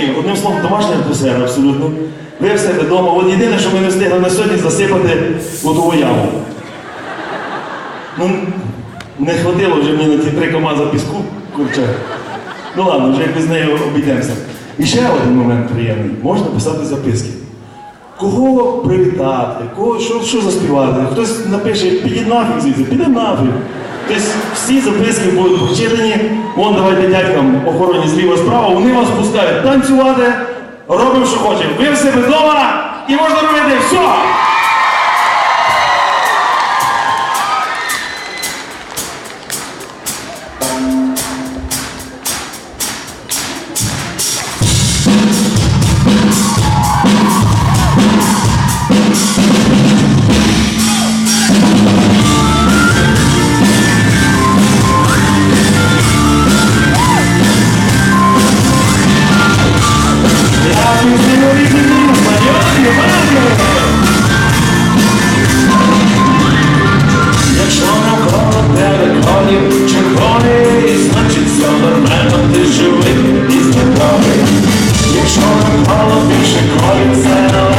записки, одним словом, домашня атмосфера абсолютно. Ви в себе вдома. От єдине, що ми не встигли на сьогодні засипати лотову яму. Ну, не хватило вже мені на ті три комази піску, курче. Ну ладно, вже якось з нею обійдемося. І ще один момент приємний. Можна писати записки. Кого привітати, кого що, що заспівати? Хтось напише, підіть нафіг звідси, піде нафіг. Тобто всі записки будуть прочитані. Вон давайте дядькам охороні зліва справа, вони вас пускають танцювати, робимо, що хочемо. Ви в себе вдома і можна робити все. All of you should call yourself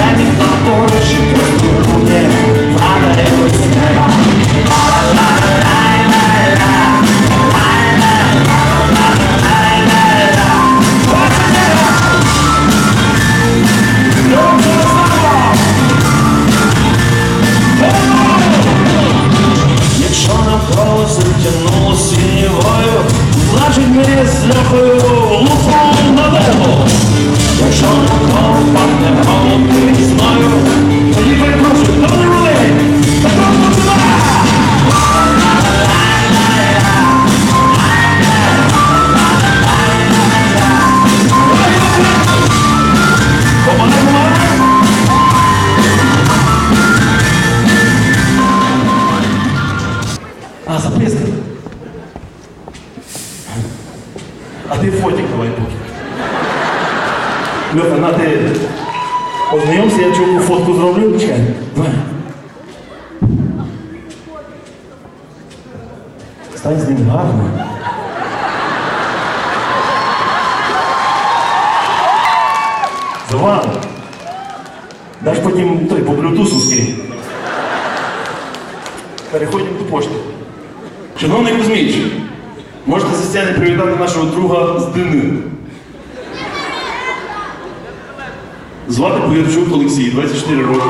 А ти фотик давай поки. Льоха, на ти ознайомся, я чому фотку зроблю. Чекай. Стань з ним гарно. Завал. Даш потім той по блютусу скинь. Переходимо до пошти. Шановний Кузьміч, можете зі сцени привітати нашого друга з Дини. Звати Боярчук Олексій, 24 роки.